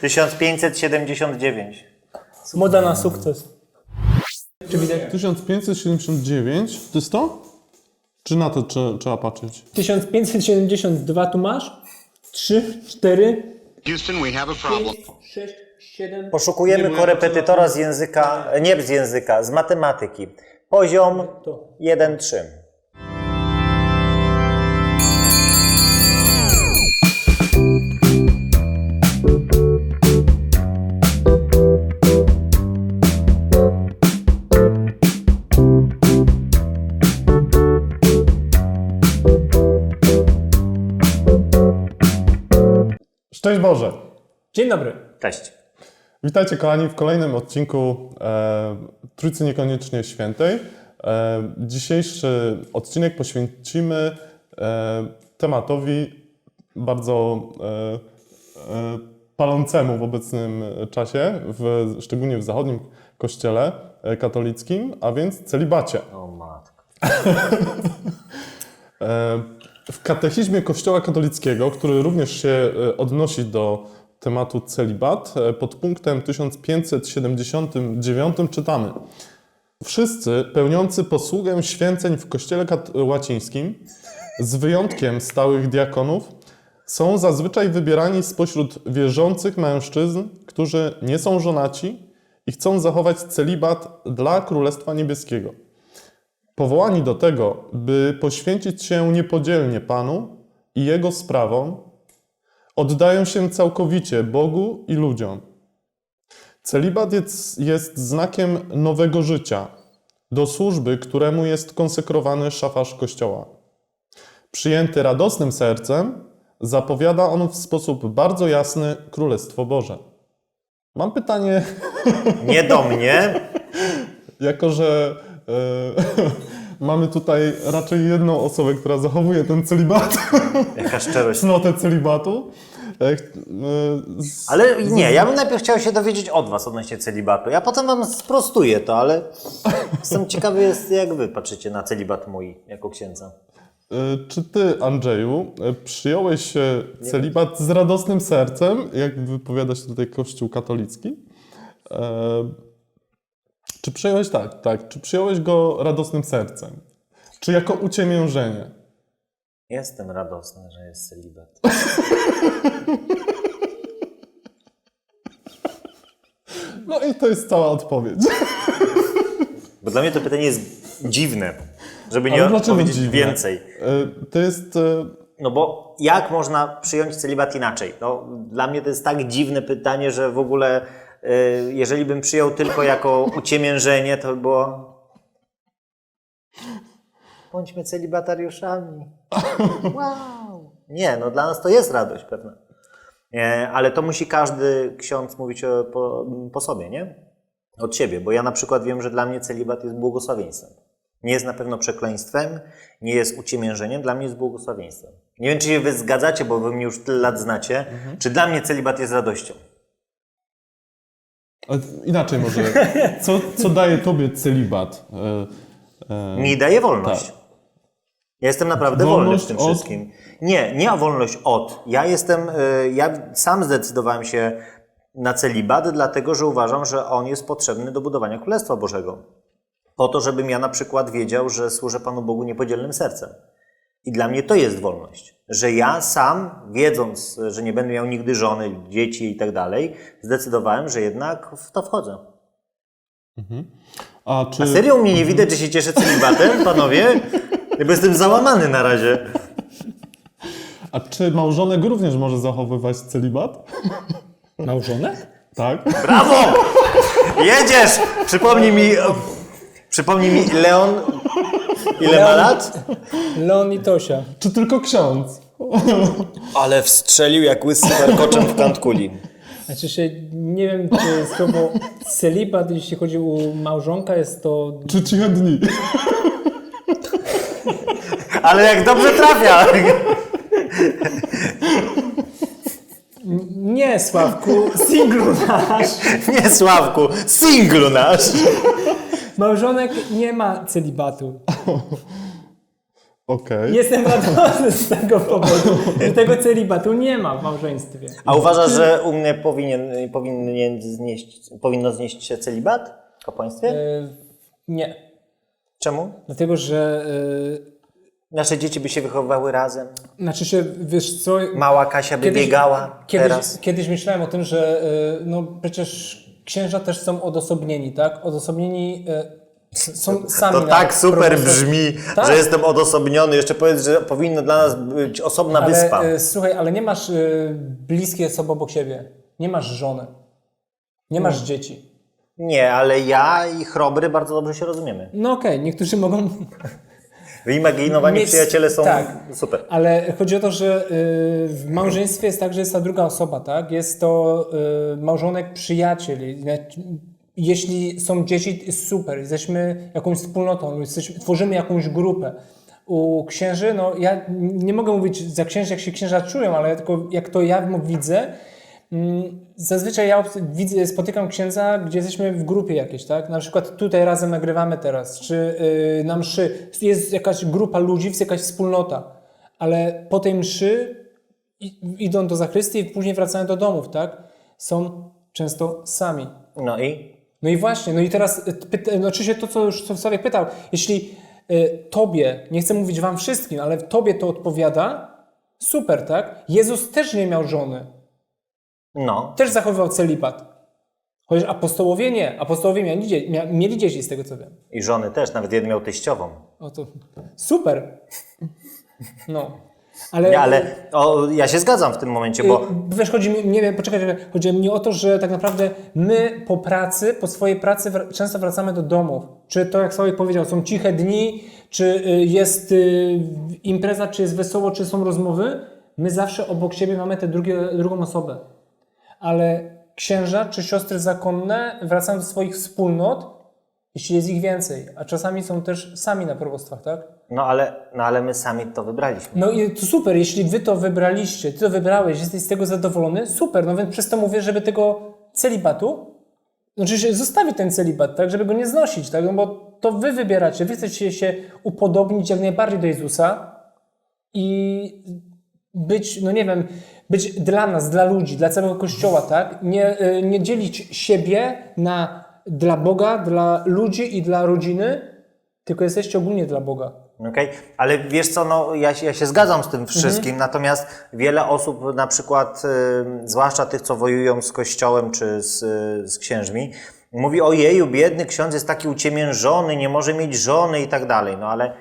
1579. Moda na sukces. Czy widać? 1579, to jest to? Czy na to trze- trzeba patrzeć? 1572 tu masz? 3, 4, Houston, we have a problem. 6, 7. Poszukujemy korepetytora z języka, nie z języka, z matematyki. Poziom To. 1-3. Szczęść Boże! Dzień dobry. Cześć. Witajcie kochani w kolejnym odcinku e, Trójcy Niekoniecznie Świętej. E, dzisiejszy odcinek poświęcimy e, tematowi bardzo e, e, palącemu w obecnym czasie, w, szczególnie w zachodnim kościele e, katolickim, a więc celibacie. O matko. E, W katechizmie Kościoła katolickiego, który również się e, odnosi do tematu celibat, e, pod punktem 1579 czytamy. Wszyscy pełniący posługę święceń w Kościele łacińskim, z wyjątkiem stałych diakonów, są zazwyczaj wybierani spośród wierzących mężczyzn, którzy nie są żonaci i chcą zachować celibat dla Królestwa Niebieskiego powołani do tego, by poświęcić się niepodzielnie Panu i Jego sprawom, oddają się całkowicie Bogu i ludziom. Celibat jest, jest znakiem nowego życia, do służby, któremu jest konsekrowany szafarz Kościoła. Przyjęty radosnym sercem, zapowiada on w sposób bardzo jasny Królestwo Boże. Mam pytanie, Nie do mnie. jako że mamy tutaj raczej jedną osobę, która zachowuje ten celibat, Jaka szczerość. cnotę celibatu. e, e, Ale nie, ja bym najpierw chciał się dowiedzieć od was odnośnie celibatu. Ja potem wam sprostuję to, ale jestem ciekawy, jest, jak wy patrzycie na celibat mój jako księdza. e, Czy ty, Andrzeju, e, przyjąłeś e, celibat z radosnym sercem, jak wypowiada się tutaj Kościół katolicki? Czy przyjąłeś tak, tak, czy przyjąłeś go radosnym sercem? Czy jako uciemiężenie? Jestem radosny, że jest celibat. No i to jest cała odpowiedź. Bo dla mnie to pytanie jest dziwne, żeby nie Ale dlaczego powiedzieć dziwne? więcej. E, To jest e, No bo jak można przyjąć celibat inaczej? No, dla mnie to jest tak dziwne pytanie, że w ogóle jeżeli bym przyjął tylko jako uciemiężenie, to by było... Bądźmy celibatariuszami. Wow. Nie, no dla nas to jest radość pewna. Nie, ale to musi każdy ksiądz mówić o, po, po sobie, nie? Od siebie, bo ja na przykład wiem, że dla mnie celibat jest błogosławieństwem. Nie jest na pewno przekleństwem, nie jest uciemiężeniem, dla mnie jest błogosławieństwem. Nie wiem, czy się wy zgadzacie, bo wy mnie już tyle lat znacie. Czy dla mnie celibat jest radością? Ale Inaczej może. Co, co daje tobie celibat? E, e, Mi daje wolność. tak. Ja jestem naprawdę wolny w Wolność tym od- wszystkim. Nie, nie o wolność od. Ja jestem, y, ja sam zdecydowałem się na celibat, dlatego że uważam, że on jest potrzebny do budowania Królestwa Bożego. Po to, żebym ja na przykład wiedział, że służę Panu Bogu niepodzielnym sercem. I dla mnie to jest wolność. Że ja sam, wiedząc, że nie będę miał nigdy żony, dzieci i tak dalej, zdecydowałem, że jednak w to wchodzę. a czy. A serio mnie nie widać, że się cieszę celibatem, panowie? Jakby jestem załamany na razie. A czy małżonek również może zachowywać celibat? Małżonek? Tak. Brawo! Jedziesz! Przypomnij mi, przypomnij mi Leon, ile ma lat? Leon i Tosia. Czy tylko ksiądz? Ale wstrzelił jak łysy warkoczem w kant kuli. Znaczy się, nie wiem, czy słowo celibat, jeśli chodzi o małżonka, jest to... Czy ciche dni? Ale jak dobrze trafia! Nie, Sławku, singlu nasz. Nie Sławku, singlu nasz! Małżonek nie ma celibatu. Okej. Jestem radosny z tego powodu, że tego celibatu nie ma w małżeństwie. A uważasz, że u mnie powinien, powinien znieść, powinno znieść się celibat w kapłaństwie? E, nie, Czemu? dlatego że... Nasze dzieci by się wychowywały razem. Znaczy się, wiesz co... Mała Kasia by biegała kiedyś, teraz. kiedyś myślałem o tym, że e, no przecież księża też są odosobnieni, tak? Odosobnieni są sami To tak super brzmi, Tak. że jestem odosobniony. Jeszcze powiedz, że powinno dla nas być osobna Ale wyspa. e, słuchaj, ale nie masz e, bliskie osoby obok siebie. Nie masz żony. Nie masz dzieci. Nie, ale ja i Chrobry bardzo dobrze się rozumiemy. No okej, niektórzy mogą Wyimaginowani Mieć- przyjaciele są tak. super. Ale chodzi o to, że y, w małżeństwie jest tak, że jest ta druga osoba, tak? Jest to y, małżonek, przyjaciel. Jeśli są dzieci, super. Jesteśmy jakąś wspólnotą, jesteśmy, tworzymy jakąś grupę. U księży, no ja nie mogę mówić za księży, jak się księża czują, ale tylko jak to ja widzę, Mm, Zazwyczaj ja widzę, spotykam księdza, gdzie jesteśmy w grupie jakiejś, tak? Na przykład tutaj razem nagrywamy teraz, czy yy, na mszy jest jakaś grupa ludzi, jest jakaś wspólnota, ale po tej mszy idą do zakrystii i później wracają do domów, tak? Są często sami. No i? No i właśnie, no i teraz pyta, no oczywiście to, co już Sławek pytał, jeśli y, tobie, nie chcę mówić wam wszystkim, ale tobie to odpowiada, super, tak? Jezus też nie miał żony No. też zachowywał celibat. Chociaż apostołowie nie. Apostołowie mieli, dzie- mia, mieli dzieci, z tego co wiem. I żony też, nawet jeden miał teściową. O to super. No. Ale, Nie, ale o, ja się zgadzam w tym momencie, bo y, wiesz, chodzi mi, nie wiem, poczekaj, czekaj. chodzi mi o to, że tak naprawdę my po pracy, po swojej pracy wr- często wracamy do domów. Czy to, jak Sławek powiedział, są ciche dni, czy y, jest y, impreza, czy jest wesoło, czy są rozmowy, my zawsze obok siebie mamy tę drugie, drugą osobę. ale księża czy siostry zakonne wracają do swoich wspólnot, jeśli jest ich więcej, a czasami są też sami na probostwach, tak? no ale, no ale my sami to wybraliśmy. No i to super, jeśli wy to wybraliście, ty to wybrałeś, jesteś z tego zadowolony, super, no więc przez to mówię, żeby tego celibatu, znaczy się zostawić ten celibat, tak, żeby go nie znosić, tak, no bo to wy wybieracie, wy chcecie się upodobnić jak najbardziej do Jezusa i być, no nie wiem, być dla nas, dla ludzi, dla całego Kościoła, tak? Nie, y, nie dzielić siebie na dla Boga, dla ludzi i dla rodziny, tylko jesteście ogólnie dla Boga. Okej, Ale wiesz co, no, ja, się- ja się zgadzam z tym wszystkim, natomiast wiele osób, na przykład, y, zwłaszcza tych, co wojują z kościołem czy z, y, z księżmi, mówi ojeju, biedny ksiądz jest taki uciemiężony, nie może mieć żony i tak dalej. No ale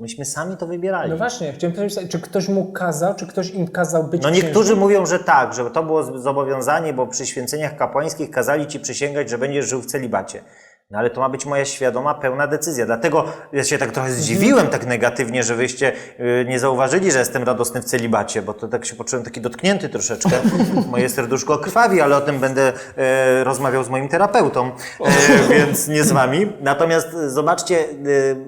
myśmy sami to wybierali. No właśnie, chciałem powiedzieć, czy ktoś mu kazał, czy ktoś im kazał być No niektórzy księżem? mówią, że tak, że to było zobowiązanie, bo przy święceniach kapłańskich kazali ci przysięgać, że będziesz żył w celibacie. No ale to ma być moja świadoma, pełna decyzja. Dlatego ja się tak trochę zdziwiłem tak negatywnie, że wyście y, nie zauważyli, że jestem radosny w celibacie, bo to tak się poczułem taki dotknięty troszeczkę. Moje serduszko krwawi, ale o tym będę e, rozmawiał z moim terapeutą, e, więc nie z wami. Natomiast zobaczcie, e,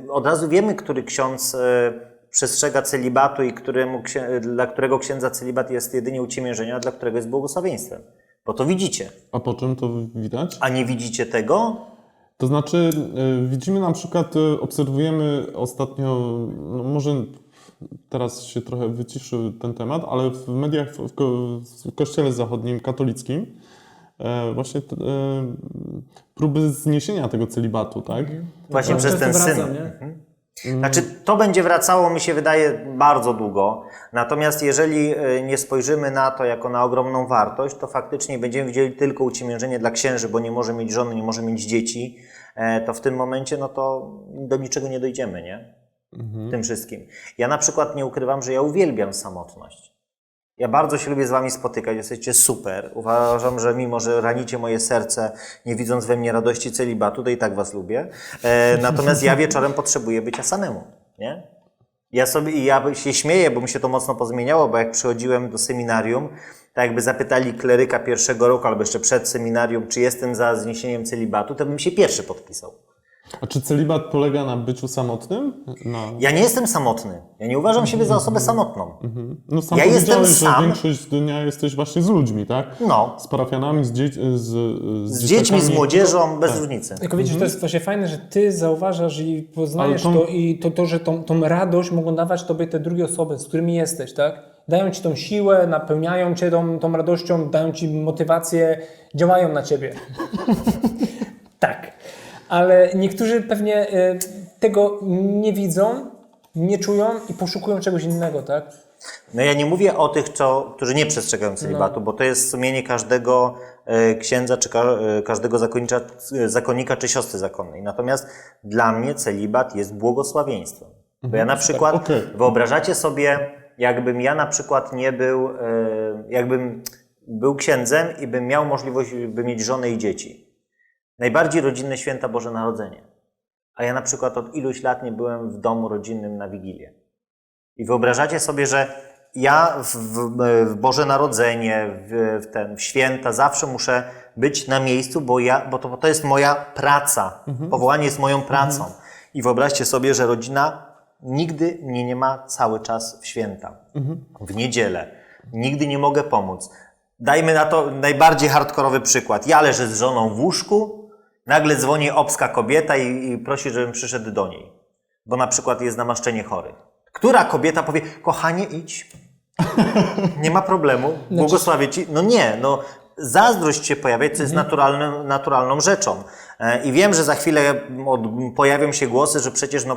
od razu wiemy, który ksiądz e, przestrzega celibatu i któremu, dla którego księdza celibat jest jedynie uciemiężeniem, a dla którego jest błogosławieństwem. Bo to widzicie. A po czym to widać? A nie widzicie tego? To znaczy, y, widzimy na przykład, y, obserwujemy ostatnio, no może teraz się trochę wyciszył ten temat, ale w mediach, w, ko- w kościele zachodnim, katolickim, e, właśnie e, próby zniesienia tego celibatu, tak? Właśnie To przez ten wraca, syn. nie? Znaczy, to będzie wracało, mi się wydaje, bardzo długo. Natomiast jeżeli e, nie spojrzymy na to jako na ogromną wartość, to faktycznie będziemy widzieli tylko uciemiężenie dla księży, bo nie może mieć żony, nie może mieć dzieci, e, to w tym momencie no to do niczego nie dojdziemy, nie? Tym wszystkim. Ja na przykład nie ukrywam, że ja uwielbiam samotność. Ja bardzo się lubię z Wami spotykać, jesteście super. Uważam, że mimo, że ranicie moje serce, nie widząc we mnie radości celibatu, to i tak Was lubię. E, natomiast ja wieczorem potrzebuję bycia samemu, nie? Ja sobie, ja się śmieję, bo mi się to mocno pozmieniało, bo jak przychodziłem do seminarium, tak jakby zapytali kleryka pierwszego roku, albo jeszcze przed seminarium, czy jestem za zniesieniem celibatu, to bym się pierwszy podpisał. A czy celibat polega na byciu samotnym? Na... Ja nie jestem samotny. Ja nie uważam siebie za osobę samotną. No sam Ja jestem że sam. większość dnia jesteś właśnie z ludźmi, tak? No. Z parafianami, z, dzie- z, Z dziećmi, z młodzieżą, bez różnicy. Tylko widzisz, to jest właśnie fajne, że ty zauważasz i poznajesz to- to i to, to że tą, tą radość mogą dawać tobie te drugie osoby, z którymi jesteś, tak? Dają ci tą siłę, napełniają cię tą, tą radością, dają ci motywację, działają na ciebie. tak. Ale niektórzy pewnie e, tego nie widzą, nie czują i poszukują czegoś innego, tak? No ja nie mówię o tych, co, którzy nie przestrzegają celibatu, bo to jest sumienie każdego e, księdza, czy ka, e, każdego zakonnicza, e, zakonnika, czy siostry zakonnej. Natomiast dla mnie celibat jest błogosławieństwem. Bo ja na przykład, okej. wyobrażacie sobie, jakbym ja na przykład nie był, jakbym był księdzem i bym miał możliwość, by mieć żonę i dzieci. Najbardziej rodzinne święta Boże Narodzenie. A ja na przykład od iluś lat nie byłem w domu rodzinnym na Wigilię. I wyobrażacie sobie, że ja w, w, w Boże Narodzenie, w, w, ten, w święta zawsze muszę być na miejscu, bo, ja, bo to, to jest moja praca. Powołanie jest moją pracą. I wyobraźcie sobie, że rodzina nigdy mnie nie ma cały czas w święta, w niedzielę. Nigdy nie mogę pomóc. Dajmy na to najbardziej hardkorowy przykład. Ja leżę z żoną w łóżku, nagle dzwoni obska kobieta i, i prosi, żebym przyszedł do niej bo na przykład jest namaszczenie chorych. Która kobieta powie, kochanie, idź. Nie ma problemu, błogosławię ci. No nie, no zazdrość się pojawia, co jest naturalnym, naturalną rzeczą. E, I wiem, że za chwilę pojawią się głosy, że przecież no,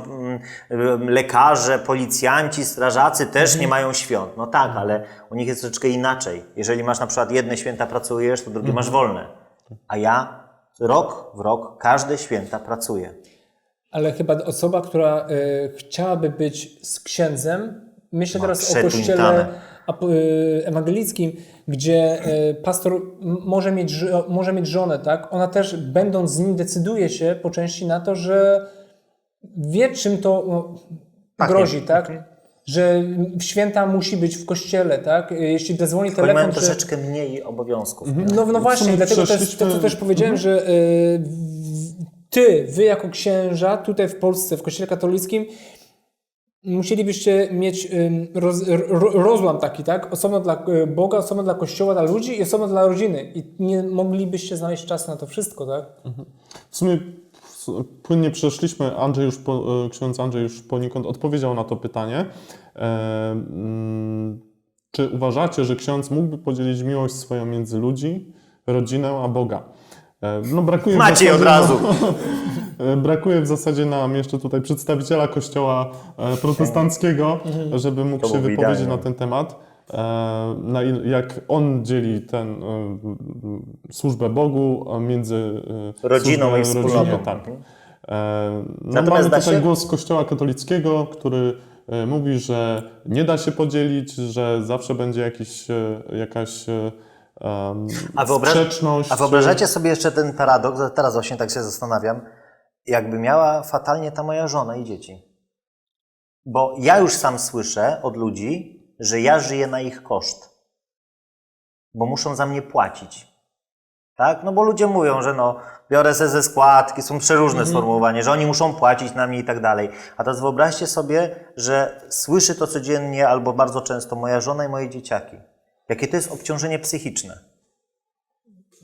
mm, lekarze, policjanci, strażacy też nie mają świąt. No tak, ale u nich jest troszeczkę inaczej. Jeżeli masz na przykład jedne święta pracujesz, to drugie masz wolne. A ja rok w rok, każde święta pracuję. Ale chyba osoba, która e, chciałaby być z księdzem, myślę teraz o kościele e, ewangelickim, gdzie e, pastor może mieć, może mieć żonę, tak? Ona też, będąc z nim, decyduje się po części na to, że wie, czym to no, Pachnie. grozi, tak? Że święta musi być w kościele, tak? E, Jeśli zadzwoni Oni mają telefon, że... troszeczkę mniej obowiązków. nie? No, no właśnie, dlatego też, to, co też powiedziałem, że y, ty, wy jako księża tutaj w Polsce, w Kościele katolickim, musielibyście mieć ym, roz, ro, rozłam taki, tak? Osobno dla y, Boga, osobno dla Kościoła, dla ludzi i osobno dla rodziny. I nie moglibyście znaleźć czasu na to wszystko, tak? W sumie płynnie przeszliśmy, Andrzej już po, e, ksiądz Andrzej już poniekąd odpowiedział na to pytanie. E, mm, czy uważacie, że ksiądz mógłby podzielić miłość swoją między ludzi, rodzinę, a Boga? E, no brakuje Maciej od razu. Brakuje w zasadzie nam jeszcze tutaj przedstawiciela kościoła protestanckiego, żeby mógł To się wypowiedzieć na ten temat. E, jak on dzieli ten e, służbę Bogu między e, Rodziną i wspólnotą. rodzinie, tak. E, no Natomiast mamy tutaj się- głos Kościoła katolickiego, który mówi, że nie da się podzielić, że zawsze będzie jakiś, jakaś em, A, wyobraż- sprzeczność. a wyobrażacie sobie jeszcze ten paradoks, teraz właśnie tak się zastanawiam, jakby miała fatalnie ta moja żona i dzieci. Bo ja już sam słyszę od ludzi, że ja żyję na ich koszt. Bo muszą za mnie płacić. Tak? No bo ludzie mówią, że no, biorę se ze składki, są przeróżne sformułowania, że oni muszą płacić na mnie i tak dalej. A teraz wyobraźcie sobie, że słyszy to codziennie albo bardzo często moja żona i moje dzieciaki. Jakie to jest obciążenie psychiczne.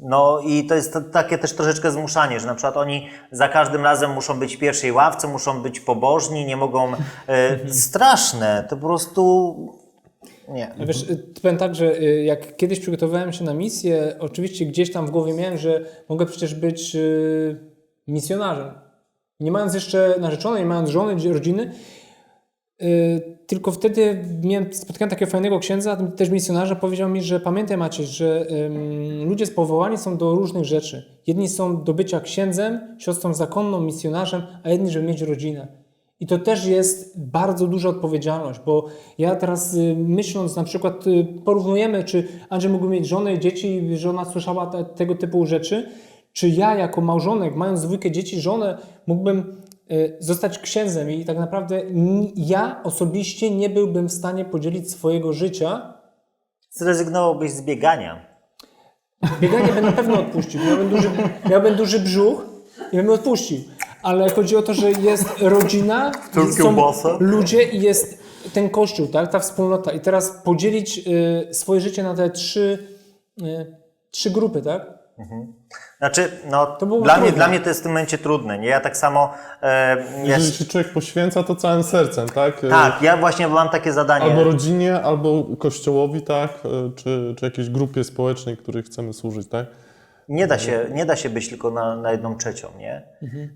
No i to jest takie też troszeczkę zmuszanie, że na przykład oni za każdym razem muszą być w pierwszej ławce, muszą być pobożni, nie mogą. E, straszne, to po prostu. Nie. A Wiesz, y, powiem tak, że y, jak kiedyś przygotowywałem się na misję, oczywiście gdzieś tam w głowie miałem, że mogę przecież być y, misjonarzem. Nie mając jeszcze narzeczonej, nie mając żony, rodziny, tylko wtedy miałem, spotkałem takiego fajnego księdza, też misjonarza, powiedział mi, że pamiętaj Maciej, że ym, ludzie powołani są do różnych rzeczy. Jedni są do bycia księdzem, siostrą zakonną, misjonarzem, a jedni, żeby mieć rodzinę. I to też jest bardzo duża odpowiedzialność, bo ja teraz y, myśląc na przykład, y, porównujemy, czy Andrzej mógłby mieć żonę, dzieci, żona słyszała te, tego typu rzeczy, czy ja jako małżonek, mając dwójkę dzieci, żonę, mógłbym y, zostać księdzem i tak naprawdę ja osobiście nie byłbym w stanie podzielić swojego życia. Zrezygnowałbyś z biegania. Bieganie bym na pewno odpuścił, miałbym duży, miałbym duży brzuch i bym odpuścił. Ale chodzi o to, że jest rodzina, są ludzie i jest ten kościół, tak, ta wspólnota. I teraz podzielić y, swoje życie na te trzy, y, trzy grupy, tak? Znaczy, no, było dla, mnie, trudne. dla mnie to jest w tym momencie trudne. Nie? Ja tak samo. E, ja, Jeżeli się człowiek poświęca, to całym sercem, tak? tak, ja właśnie mam takie zadanie. Albo rodzinie, albo kościołowi, tak? Czy, czy jakiejś grupie społecznej, której chcemy służyć, tak? Nie da się, nie da się być tylko na, na jedną trzecią, nie?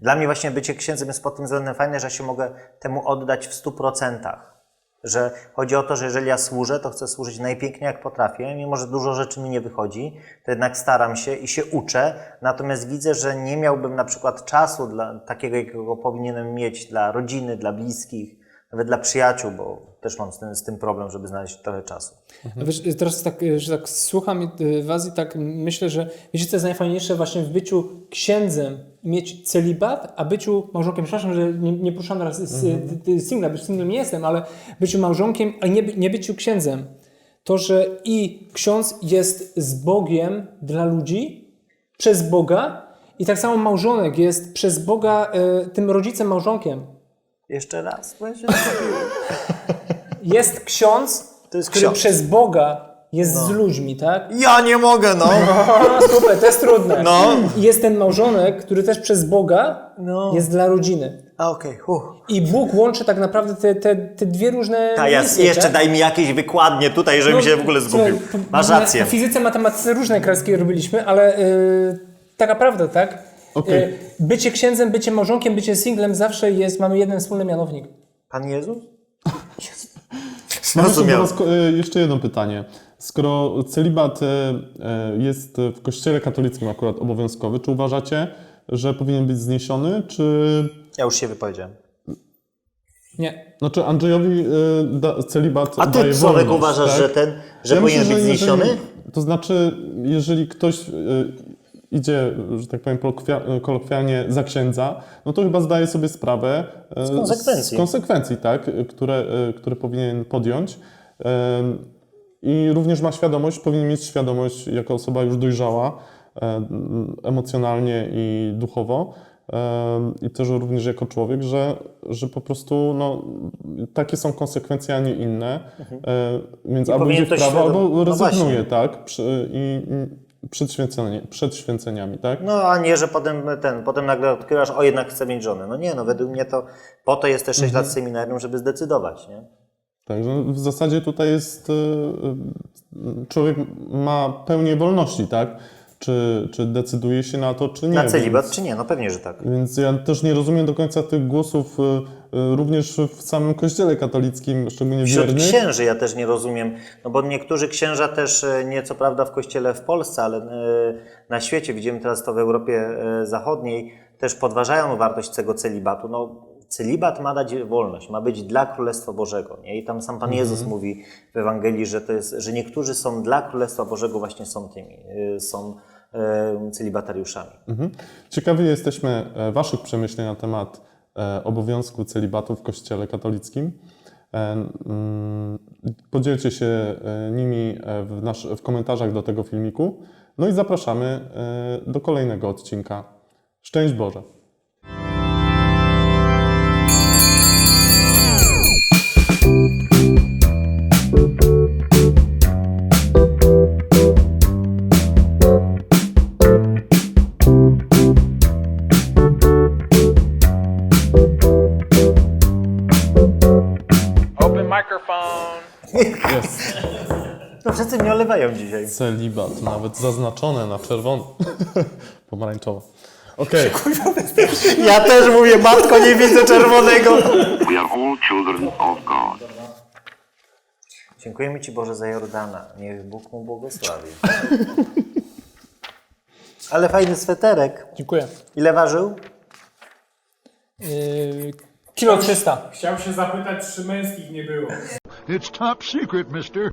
Dla mnie właśnie bycie księdzem jest pod tym względem fajne, że się mogę temu oddać w stu procentach. Że chodzi o to, że jeżeli ja służę, to chcę służyć najpiękniej jak potrafię, mimo że dużo rzeczy mi nie wychodzi, to jednak staram się i się uczę, natomiast widzę, że nie miałbym na przykład czasu dla takiego, jakiego powinienem mieć dla rodziny, dla bliskich, nawet dla przyjaciół, bo też mam z tym, z tym problem, żeby znaleźć trochę czasu. A Wiesz, teraz tak, y, że tak słucham y, was i tak myślę, że wiecie co jest najfajniejsze właśnie w byciu księdzem mieć celibat, a byciu małżonkiem, przepraszam, że nie, nie puszczam teraz mm singla, być singlem nie jestem, ale byciu małżonkiem, a nie, nie byciu księdzem. To, że i ksiądz jest z Bogiem dla ludzi, przez Boga i tak samo małżonek jest przez Boga y, tym rodzicem, małżonkiem. Jeszcze raz, bo ja się Jest ksiądz, To jest który ksiądz. przez Boga jest z ludźmi, tak? Ja nie mogę, no! A, super, to jest trudne. No. I jest ten małżonek, który też przez Boga No. jest dla rodziny. A okej, okay. I Bóg łączy tak naprawdę te, te, te dwie różne A ja, misje, jeszcze tak? daj mi jakieś wykładnie tutaj, żebym się w ogóle słuchaj, zgubił. to- Masz na- rację. Na fizyce, matematyce różne kreski robiliśmy, ale yy, taka prawda, tak? Okej. Yy, bycie księdzem, bycie małżonkiem, bycie singlem zawsze jest, mamy jeden wspólny mianownik. Pan Jezus? Mam Zrozumiałem. ko- e, jeszcze jedno pytanie. Skoro celibat e, e, jest w kościele katolickim akurat obowiązkowy, czy uważacie, że powinien być zniesiony, czy... Ja już się wypowiedziałem. Nie. Znaczy Andrzejowi da, celibat A ty, Sławek, uważasz, tak? że ten, że Ja powinien myślę, być że zniesiony? Jeżeli, to znaczy, jeżeli ktoś idzie, że tak powiem kolokwi- kolokwialnie za księdza, no to chyba zdaje sobie sprawę y, Z konsekwencji. z konsekwencji tak, które, y, które powinien podjąć. I również ma świadomość, powinien mieć świadomość jako osoba już dojrzała y, emocjonalnie i duchowo. I też również jako człowiek, że, że po prostu no, takie są konsekwencje, a nie inne. Y, Więc I albo idzie w prawo, albo no rezygnuje, właśnie. tak? I przed, święcenie, przed święceniami, tak? No, a nie, że potem ten, potem nagle odkrywasz, o jednak chcę mieć żonę. No nie, no według mnie to po to jest te 6 lat seminarium, żeby zdecydować, nie? Także w zasadzie tutaj jest. y, y, Człowiek ma pełnię wolności, tak? Czy, czy decyduje się na to, czy nie. Na celibat Więc, czy nie? No pewnie, że tak. więc ja też nie rozumiem do końca tych głosów, y, y, również w samym kościele katolickim, szczególnie Wśród wiernych. księży ja też nie rozumiem, no bo niektórzy księża też, e, nie co prawda w kościele w Polsce, ale na świecie, widzimy teraz to w Europie Zachodniej, też podważają wartość tego celibatu. No, celibat ma dać wolność, ma być dla Królestwa Bożego. Nie? I tam sam Pan Jezus mówi w Ewangelii, że, to jest, że niektórzy są dla Królestwa Bożego właśnie są tymi, są celibatariuszami. Mhm. Ciekawi jesteśmy e, Waszych przemyśleń na temat e, obowiązku celibatu w Kościele katolickim. E, mm, Podzielcie się e, nimi e, w, nasz, w komentarzach do tego filmiku. No i zapraszamy e, do kolejnego odcinka. Szczęść Boże! Microphone. Jest No wszyscy mnie olewają dzisiaj. celibat, nawet zaznaczone na czerwono. Pomarańczowo. Okej, Ja też mówię, matko, nie widzę czerwonego. We are all children of God. Dziękujemy Ci Boże za Jordana. Niech Bóg mu błogosławi. Ale fajny sweterek. Dziękuję. Ile ważył? Yy, kilo 300. Chciał się zapytać, czy męskich nie było. It's top secret, mister.